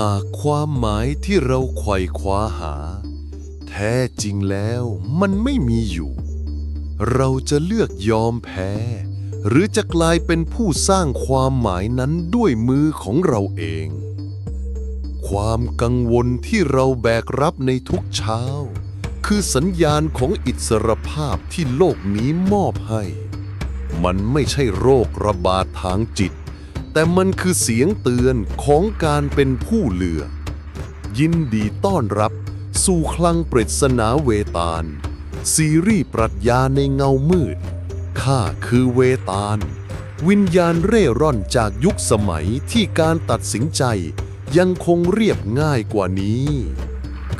หากความหมายที่เราไขว่คว้าหา แท้จริงแล้วมันไม่มีอยู่ เราจะเลือกยอมแพ้ หรือจะกลายเป็นผู้สร้างความหมายนั้นด้วยมือของเราเอง ความกังวลที่เราแบกรับในทุกเช้า คือสัญญาณของอิสรภาพที่โลกนี้มอบให้ มันไม่ใช่โรคระบาดทางจิต แต่มันคือเสียงเตือนของการเป็นผู้เลือกยินดีต้อนรับสู่คลังปริศนาเวตาล ซีรีส์ปรัชญาในเงามืด ข้าคือเวตาล วิญญาณเร่ร่อนจากยุคสมัยที่การตัดสินใจยังคงเรียบง่ายกว่านี้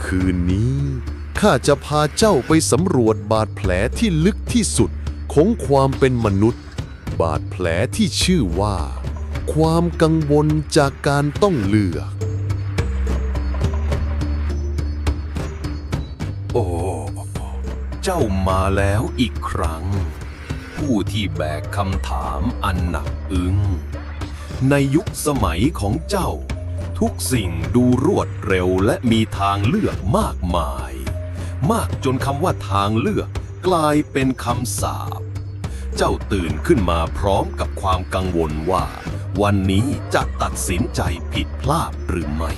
คืนนี้ข้าจะพาเจ้าไปสำรวจบาดแผลที่ลึกที่สุดของความเป็นมนุษย์ บาดแผลที่ชื่อว่า ความกังวลจากการต้องเลือก โอ้ เจ้ามาแล้วอีกครั้ง ผู้ที่แบกคำถามอันหนักอึ้ง ในยุคสมัยของเจ้า ทุกสิ่งดูรวดเร็วและมีทางเลือกมากมาย มากจนคำว่าทางเลือกกลายเป็นคำสาป เจ้าตื่นขึ้นมาพร้อมกับความกังวลว่า วันนี้จะตัดสินใจผิดพลาดหรือไม่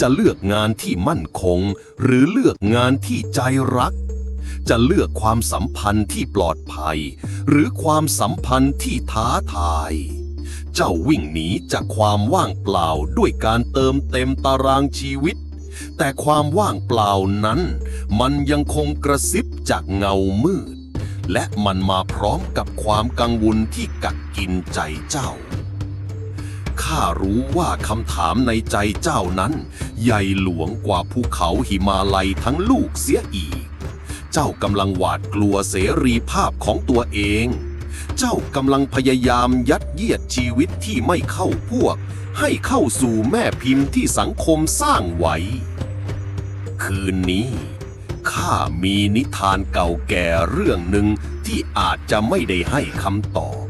จะเลือกงานที่มั่นคง หรือเลือกงานที่ใจรัก จะเลือกความสัมพันธ์ที่ปลอดภัย หรือความสัมพันธ์ที่ท้าทาย เจ้าวิ่งหนีจากความว่างเปล่าด้วยการเติมเต็มตารางชีวิต แต่ความว่างเปล่านั้น มันยังคงกระซิบจากเงามืดและมันมาพร้อมกับความกังวลที่กัดกินใจเจ้า ข้ารู้ว่าคำถามในใจเจ้านั้น ใหญ่หลวงกว่าภูเขาหิมาลัยทั้งลูกเสียอีก เจ้ากำลังหวาดกลัวเสรีภาพของตัวเอง เจ้ากำลังพยายามยัดเยียดชีวิตที่ไม่เข้าพวก ให้เข้าสู่แม่พิมพ์ที่สังคมสร้างไว้ คืนนี้ข้ามีนิทานเก่าแก่เรื่องหนึ่งที่อาจจะไม่ได้ให้คำตอบ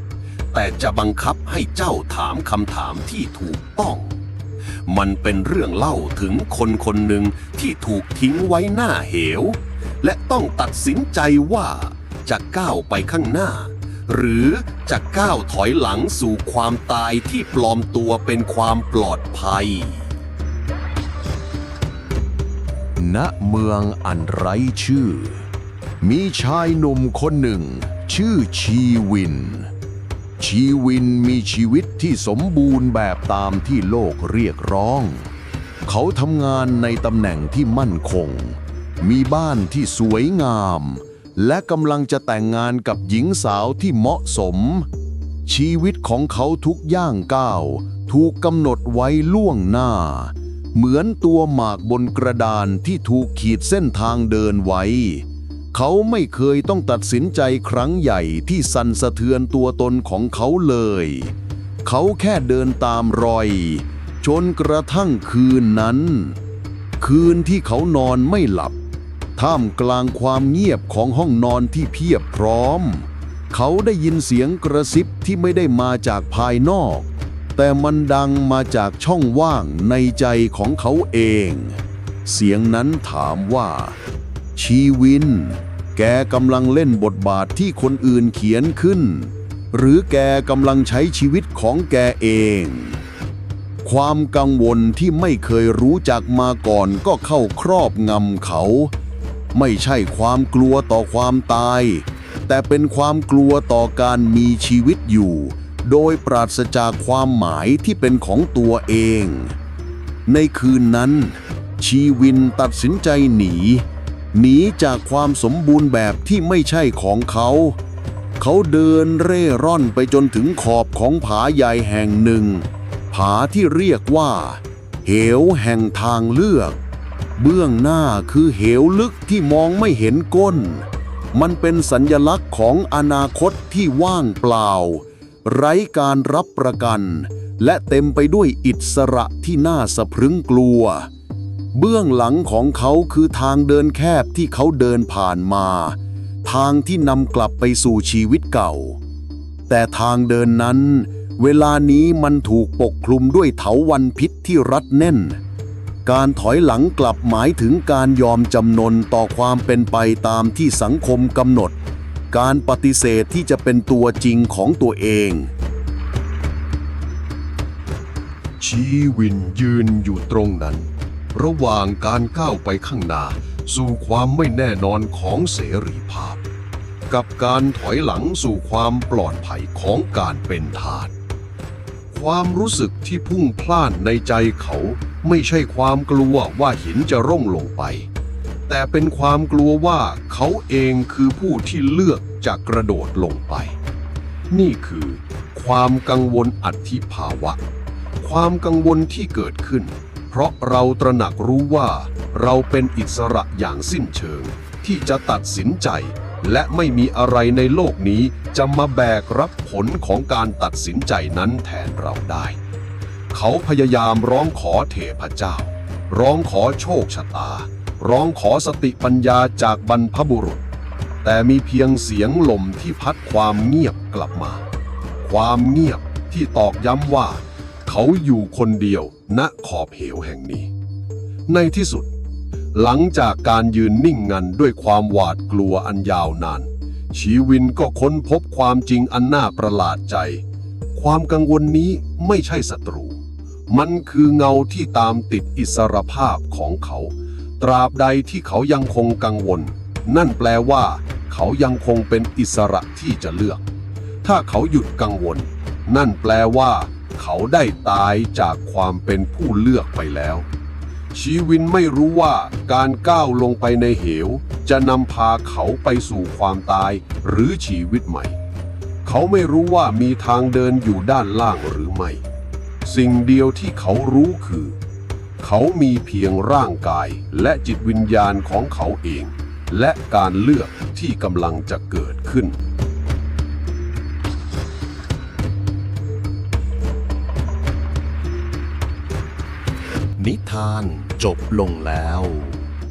แต่จะบังคับให้เจ้าถามคำถามที่ถูกต้อง มันเป็นเรื่องเล่าถึงคนคนหนึ่งที่ถูกทิ้งไว้หน้าเหว และต้องตัดสินใจว่าจะก้าวไปข้างหน้า หรือจะก้าวถอยหลังสู่ความตายที่ปลอมตัวเป็นความปลอดภัย ณเมืองอันไร้ชื่อ มีชายหนุ่มคนหนึ่ง ชื่อชีวิน ชีวินมีชีวิตที่สมบูรณ์แบบตามที่โลกเรียกร้อง เขาทำงานในตำแหน่งที่มั่นคง มีบ้านที่สวยงาม และกำลังจะแต่งงานกับหญิงสาวที่เหมาะสม ชีวิตของเขาทุกย่างก้าวถูกกำหนดไว้ล่วงหน้า เหมือนตัวหมากบนกระดานที่ถูกขีดเส้นทางเดินไว้ เขาไม่เคยต้องตัดสินใจครั้งใหญ่ที่สั่นสะเทือนตัวตนของเขาเลย เขาแค่เดินตามรอย จนกระทั่งคืนนั้น คืนที่เขานอนไม่หลับ ท่ามกลางความเงียบของห้องนอนที่เพียบพร้อม เขาได้ยินเสียงกระซิบที่ไม่ได้มาจากภายนอก แต่มันดังมาจากช่องว่างในใจของเขาเอง เสียงนั้นถามว่า ชีวิน แกกำลังเล่นบทบาทที่คนอื่นเขียนขึ้น หรือแกกำลังใช้ชีวิตของแกเอง ความกังวลที่ไม่เคยรู้จักมาก่อนก็เข้าครอบงำเขา ไม่ใช่ความกลัวต่อความตาย แต่เป็นความกลัวต่อการมีชีวิตอยู่ โดยปราศจากความหมายที่เป็นของตัวเอง ในคืนนั้นชีวินตัดสินใจหนี หนีจากความสมบูรณ์แบบที่ไม่ใช่ของเขา เขาเดินเร่ร่อนไปจนถึงขอบของผาใหญ่แห่งหนึ่ง ผาที่เรียกว่า เหวแห่งทางเลือก เบื้องหน้าคือเหวลึกที่มองไม่เห็นก้น มันเป็นสัญญลักษณ์ของอนาคตที่ว่างเปล่า ไร้การรับประกัน และเต็มไปด้วยอิสระที่น่าสะพรึงกลัว เบื้องหลังของเขาคือทางเดินแคบที่เขาเดินผ่านมา ทางที่นำกลับไปสู่ชีวิตเก่า แต่ทางเดินนั้น เวลานี้มันถูกปกคลุมด้วยเถาวันพิษที่รัดแน่น การถอยหลังกลับหมายถึงการยอมจำนนต่อความเป็นไปตามที่สังคมกำหนด การปฏิเสธที่จะเป็นตัวจริงของตัวเองชีวินยืนอยู่ตรงนั้น ระหว่างการก้าวไปข้างหน้า สู่ความไม่แน่นอนของเสรีภาพ กับการถอยหลังสู่ความปลอดภัยของการเป็นทาสความรู้สึกที่พุ่งพล่านในใจเขาไม่ใช่ความกลัวว่าหินจะร่งลงไป แต่เป็นความกลัวว่าเขาเองคือผู้ที่เลือกจะกระโดดลงไป นี่คือความกังวลอัติภาวะ ความกังวลที่เกิดขึ้น เพราะเราตระหนักรู้ว่า เราเป็นอิสระอย่างสิ้นเชิง ที่จะตัดสินใจ และไม่มีอะไรในโลกนี้จะมาแบกรับผลของการตัดสินใจนั้นแทนเราได้ เขาพยายามร้องขอเทพเจ้า ร้องขอโชคชะตา ร้องขอสติปัญญาจากบรรพบุรุษ แต่มีเพียงเสียงลมที่พัดความเงียบกลับมา ความเงียบที่ตอกย้ำว่า เขาอยู่คนเดียว ณขอบเหวแห่งนี้ ในที่สุด หลังจากการยืนนิ่งงันด้วยความหวาดกลัวอันยาวนาน ชีวินก็ค้นพบความจริงอันน่าประหลาดใจ ความกังวลนี้ไม่ใช่ศัตรู มันคือเงาที่ตามติดอิสรภาพของเขา ตราบใดที่เขายังคงกังวล นั่นแปลว่า เขายังคงเป็นอิสระที่จะเลือก ถ้าเขาหยุดกังวล นั่นแปลว่า เขาได้ตายจากความเป็นผู้เลือกไปแล้ว ชีวินไม่รู้ว่าการก้าวลงไปในเหว จะนำพาเขาไปสู่ความตายหรือชีวิตใหม่ เขาไม่รู้ว่ามีทางเดินอยู่ด้านล่างหรือไม่ สิ่งเดียวที่เขารู้คือ เขามีเพียงร่างกายและจิตวิญญาณของเขาเอง และการเลือกที่กำลังจะเกิดขึ้น นิทานจบลงแล้ว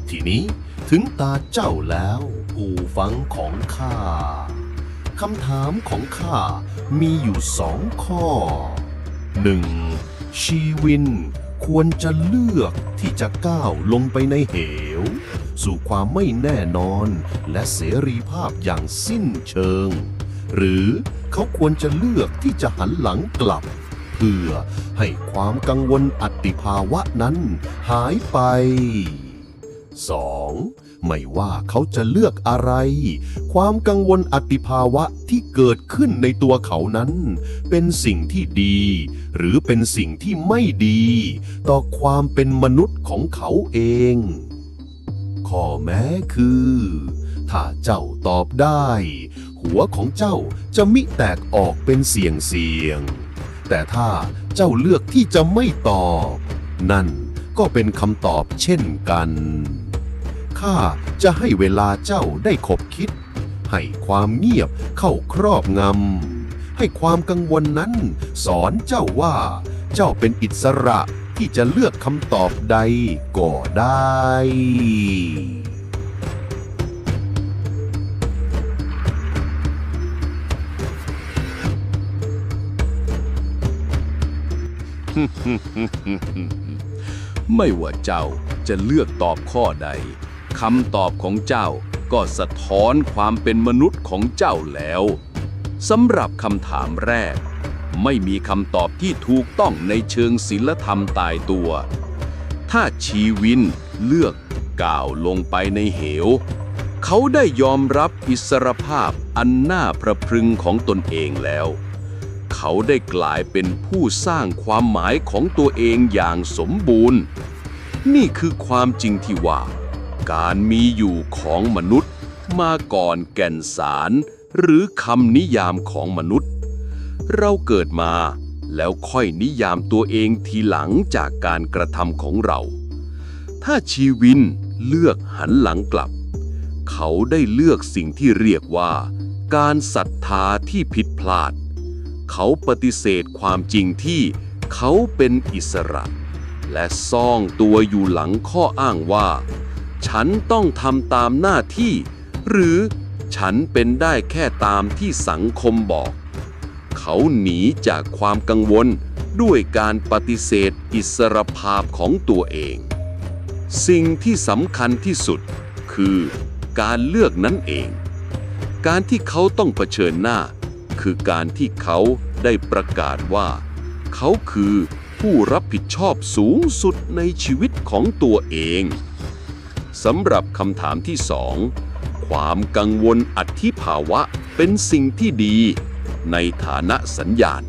ทีนี้ถึงตาเจ้าแล้วผู้ฟังของข้าคำถามของข้ามีอยู่สองข้อ 1. ชีวินควรจะเลือกที่จะก้าวลงไปในเหว สู่ความไม่แน่นอนและเสรีภาพอย่างสิ้นเชิง หรือเขาควรจะเลือกที่จะหันหลังกลับ เพื่อให้ความกังวลอัติภาวะนั้นหายไป 2. ไม่ว่าเขาจะเลือกอะไร ความกังวลอัติภาวะที่เกิดขึ้นในตัวเขานั้น เป็นสิ่งที่ดี หรือเป็นสิ่งที่ไม่ดี ต่อความเป็นมนุษย์ของเขาเอง ข้อแม้คือ ถ้าเจ้าตอบได้ หัวของเจ้าจะมิแตกออกเป็นเสียงเสียง แต่ถ้าเจ้าเลือกที่จะไม่ตอบ นั่นก็เป็นคำตอบเช่นกัน ข้าจะให้เวลาเจ้าได้ขบคิด ให้ความเงียบเข้าครอบงำ ให้ความกังวลนั้น สอนเจ้าว่า เจ้าเป็นอิสระที่จะเลือกคำตอบใดก็ได้ ไม่ว่าเจ้าจะเลือกตอบข้อใดคำตอบของเจ้าก็สะท้อนความเป็นมนุษย์ของเจ้าแล้วสำหรับคำถามแรก ไม่มีคำตอบที่ถูกต้องในเชิงศิลธรรมตายตัว ถ้าชีวินเลือกก้าวลงไปในเหว เขาได้ยอมรับอิสรภาพอันน่าประพรึงของตนเองแล้ว เขาได้กลายเป็นผู้สร้างความหมายของตัวเองอย่างสมบูรณ์ นี่คือความจริงที่ว่า การมีอยู่ของมนุษย์ มาก่อนแก่นสาร หรือคำนิยามของมนุษย์ เราเกิดมาแล้วค่อยนิยามตัวเองทีหลังจากการกระทำของเรา ถ้าชีวินเลือกหันหลังกลับ เขาได้เลือกสิ่งที่เรียกว่า การศรัทธาที่ผิดพลาด เขาปฏิเสธความจริงที่เขาเป็นอิสระ และซ่องตัวอยู่หลังข้ออ้างว่า ฉันต้องทำตามหน้าที่ หรือฉันเป็นได้แค่ตามที่สังคมบอก เขาหนีจากความกังวลด้วยการปฏิเสธอิสรภาพของตัวเอง สิ่งที่สำคัญที่สุดคือการเลือกนั่นเอง การที่เขาต้องเผชิญหน้า คือการที่เขาได้ประกาศว่า เขาคือผู้รับผิดชอบสูงสุดในชีวิตของตัวเองสำหรับคำถามที่สองความกังวลอธิภาวะเป็นสิ่งที่ดี ในฐานะสัญญาณ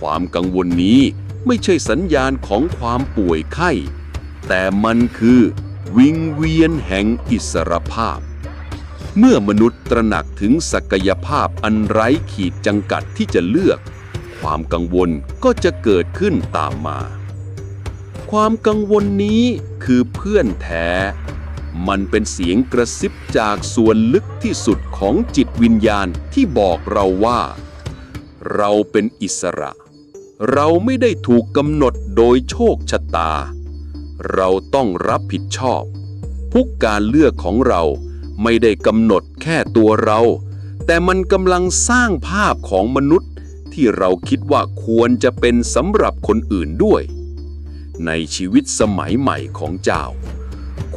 ความกังวลนี้ไม่ใช่สัญญาณของความป่วยไข้ แต่มันคือวิงเวียนแห่งอิสรภาพ เมื่อมนุษย์ตระหนักถึงศักยภาพอันไร้ขีดจำกัดที่จะเลือก ความกังวลก็จะเกิดขึ้นตามมา ความกังวลนี้คือเพื่อนแท้ มันเป็นเสียงกระซิบจากส่วนลึกที่สุดของจิตวิญญาณที่บอกเราว่า เราเป็นอิสระ เราไม่ได้ถูกกำหนดโดยโชคชะตา เราต้องรับผิดชอบ ทุกการเลือกของเรา ไม่ได้กำหนดแค่ตัวเรา แต่มันกำลังสร้างภาพของมนุษย์ ที่เราคิดว่าควรจะเป็นสำหรับคนอื่นด้วย ในชีวิตสมัยใหม่ของเจ้า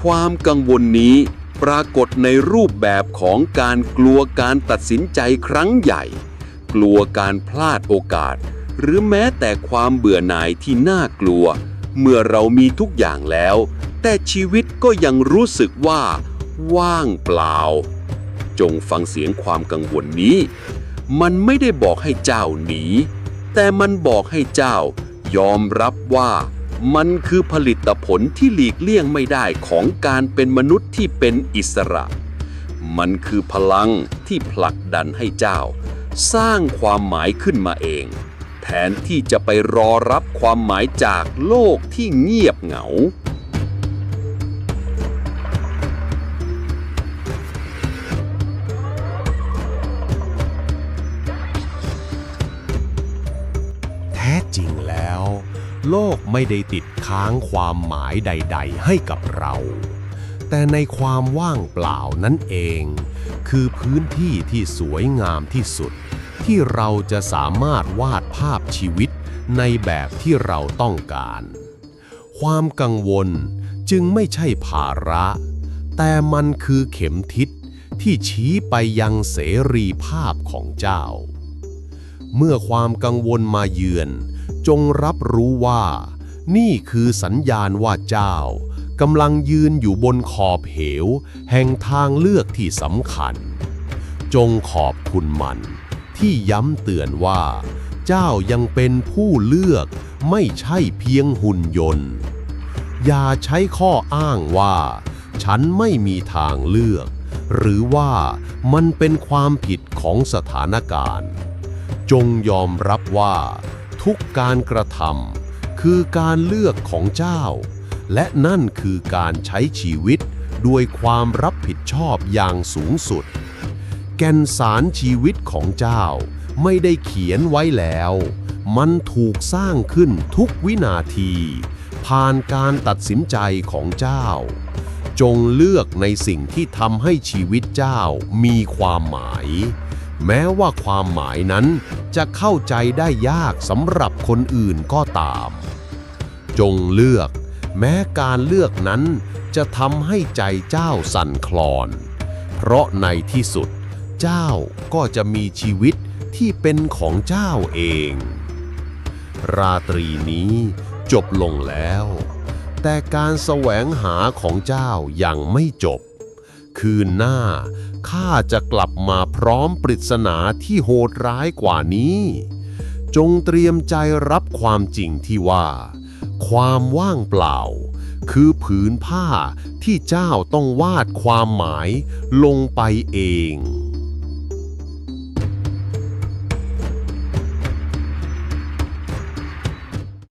ความกังวลนี้ปรากฏในรูปแบบของการกลัวการตัดสินใจครั้งใหญ่ กลัวการพลาดโอกาส หรือแม้แต่ความเบื่อหน่ายที่น่ากลัว เมื่อเรามีทุกอย่างแล้ว แต่ชีวิตก็ยังรู้สึกว่า ว่างเปล่า จงฟังเสียงความกังวลนี้ มันไม่ได้บอกให้เจ้าหนี แต่มันบอกให้เจ้ายอมรับว่ามันคือผลิตผลที่หลีกเลี่ยงไม่ได้ของการเป็นมนุษย์ที่เป็นอิสระ มันคือพลังที่ผลักดันให้เจ้า สร้างความหมายขึ้นมาเอง แทนที่จะไปรอรับความหมายจากโลกที่เงียบเหงา โลกไม่ได้ติดค้างความหมายใด ๆ ให้กับเรา แต่ในความว่างเปล่านั่นเอง คือพื้นที่ที่สวยงามที่สุด ที่เราจะสามารถวาดภาพชีวิตในแบบที่เราต้องการ ความกังวลจึงไม่ใช่ภาระ แต่มันคือเข็มทิศที่ชี้ไปยังเสรีภาพของเจ้า เมื่อความกังวลมาเยือน จงรับรู้ว่า นี่คือสัญญาณว่าเจ้ากำลังยืนอยู่บนขอบเหว แห่งทางเลือกที่สำคัญ จงขอบคุณมัน ที่ย้ำเตือนว่า เจ้ายังเป็นผู้เลือกไม่ใช่เพียงหุ่นยนต์ อย่าใช้ข้ออ้างว่า ฉันไม่มีทางเลือก หรือว่ามันเป็นความผิดของสถานการณ์ จงยอมรับว่า ทุกการกระทำคือการเลือกของเจ้า และนั่นคือการใช้ชีวิตด้วยความรับผิดชอบอย่างสูงสุด แก่นสารชีวิตของเจ้าไม่ได้เขียนไว้แล้ว มันถูกสร้างขึ้นทุกวินาที ผ่านการตัดสินใจของเจ้า จงเลือกในสิ่งที่ทำให้ชีวิตเจ้ามีความหมาย แม้ว่าความหมายนั้นจะเข้าใจได้ยากสำหรับคนอื่นก็ตาม จงเลือก แม้การเลือกนั้นจะทำให้ใจเจ้าสั่นคลอน เพราะในที่สุด เจ้าก็จะมีชีวิตที่เป็นของเจ้าเอง ราตรีนี้จบลงแล้ว แต่การแสวงหาของเจ้ายังไม่จบ คืนหน้า ข้าจะกลับมาพร้อมปริศนาที่โหดร้ายกว่านี้ จงเตรียมใจรับความจริงที่ว่า ความว่างเปล่า คือผืนผ้าที่เจ้าต้องวาดความหมายลงไปเอง